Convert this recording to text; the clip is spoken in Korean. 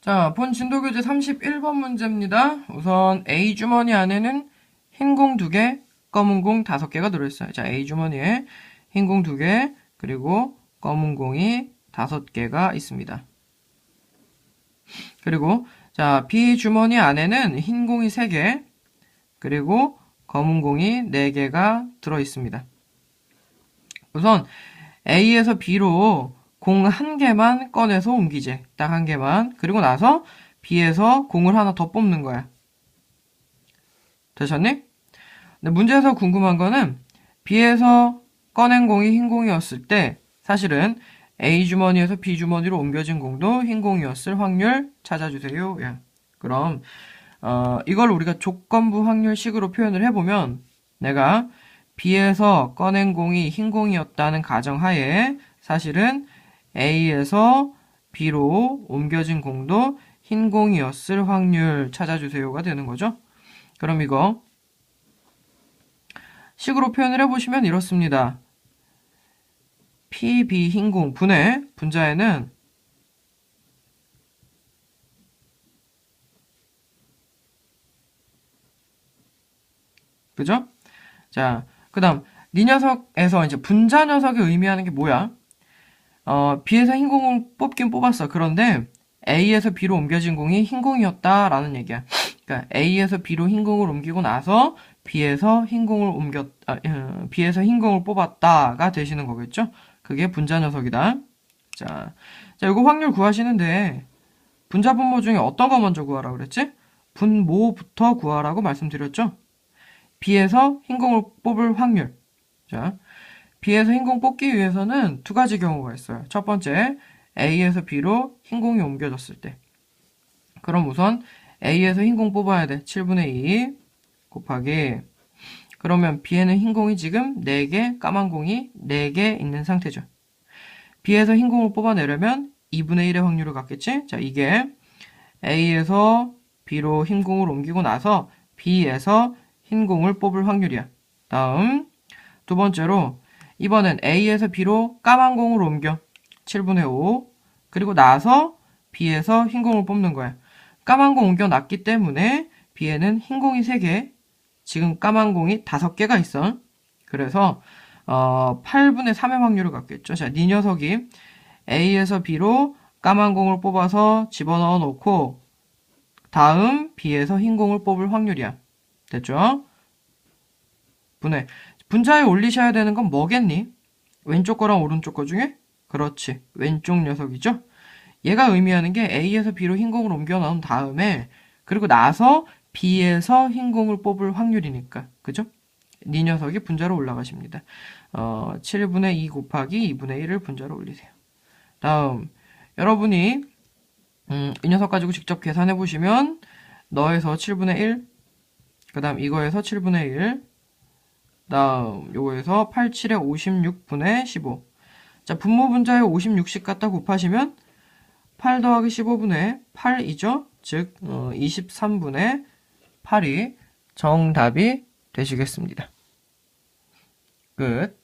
자, 본 진도교재 31번 문제입니다. 우선 A 주머니 안에는 흰 공 2개, 검은 공 5개가 들어있어요. 자, A 주머니에 흰 공 2개, 그리고 검은 공이 5개가 있습니다. 그리고 자, B 주머니 안에는 흰 공이 3개, 그리고 검은 공이 4개가 들어 있습니다. 우선 A에서 B로 공 한 개만 꺼내서 옮기지. 딱한 개만. 그리고 나서 B에서 공을 하나 더 뽑는 거야. 되셨니? 근데 문제에서 궁금한 거는 B에서 꺼낸 공이 흰 공이었을 때 사실은 A 주머니에서 B 주머니로 옮겨진 공도 흰 공이었을 확률 찾아주세요. 야. 그럼 어, 이걸 우리가 조건부 확률식으로 표현을 해보면 내가 B에서 꺼낸 공이 흰 공이었다는 가정하에 사실은 A에서 B로 옮겨진 공도 흰 공이었을 확률 찾아주세요가 되는 거죠. 그럼 이거 식으로 표현을 해보시면 이렇습니다. PB 흰공 분의 분자에는 그죠? 자, 그 다음, 니 녀석에서 이제 분자 녀석이 의미하는 게 뭐야? 어, B에서 흰 공을 뽑긴 뽑았어. 그런데 A에서 B로 옮겨진 공이 흰 공이었다라는 얘기야. 그러니까 A에서 B로 흰 공을 옮기고 나서 B에서 흰 공을 옮겼, 아, 어, B에서 흰 공을 뽑았다가 되시는 거겠죠? 그게 분자 녀석이다. 자, 자, 이거 확률 구하시는데 분자 분모 중에 어떤 거 먼저 구하라 그랬지? 분모부터 구하라고 말씀드렸죠? B에서 흰 공을 뽑을 확률. 자, B에서 흰공 뽑기 위해서는 두 가지 경우가 있어요. 첫 번째, A에서 B로 흰 공이 옮겨졌을 때. 그럼 우선 A에서 흰공 뽑아야 돼. 7분의 2 곱하기. 그러면 B에는 흰 공이 지금 4개, 까만 공이 4개 있는 상태죠. B에서 흰 공을 뽑아내려면 2분의 1의 확률을 갖겠지? 자, 이게 A에서 B로 흰 공을 옮기고 나서 B에서 흰 공을 뽑을 확률이야. 다음, 두 번째로, 이번엔 A에서 B로 까만 공을 옮겨. 7분의 5. 그리고 나서 B에서 흰 공을 뽑는 거야. 까만 공 옮겨놨기 때문에 B에는 흰 공이 3개, 지금 까만 공이 5개가 있어. 그래서, 어, 8분의 3의 확률을 갖겠죠. 자, 이 녀석이 A에서 B로 까만 공을 뽑아서 집어넣어 놓고, 다음 B에서 흰 공을 뽑을 확률이야. 됐죠? 분해. 분자에 올리셔야 되는 건 뭐겠니? 왼쪽 거랑 오른쪽 거 중에? 그렇지. 왼쪽 녀석이죠? 얘가 의미하는 게 A에서 B로 흰 공을 옮겨 놓은 다음에 그리고 나서 B에서 흰 공을 뽑을 확률이니까. 그죠? 이 녀석이 분자로 올라가십니다. 어, 7분의 2 곱하기 2분의 1을 분자로 올리세요. 다음, 여러분이 음, 이 녀석 가지고 직접 계산해 보시면 너에서 7분의 1, 그 다음 이거에서 7분의 1, 다음 요거에서 8, 7에 56분의 15. 자, 분모 분자에 56씩 갖다 곱하시면 8 더하기 15분의 8이죠? 즉 어, 23분의 8이 정답이 되시겠습니다. 끝.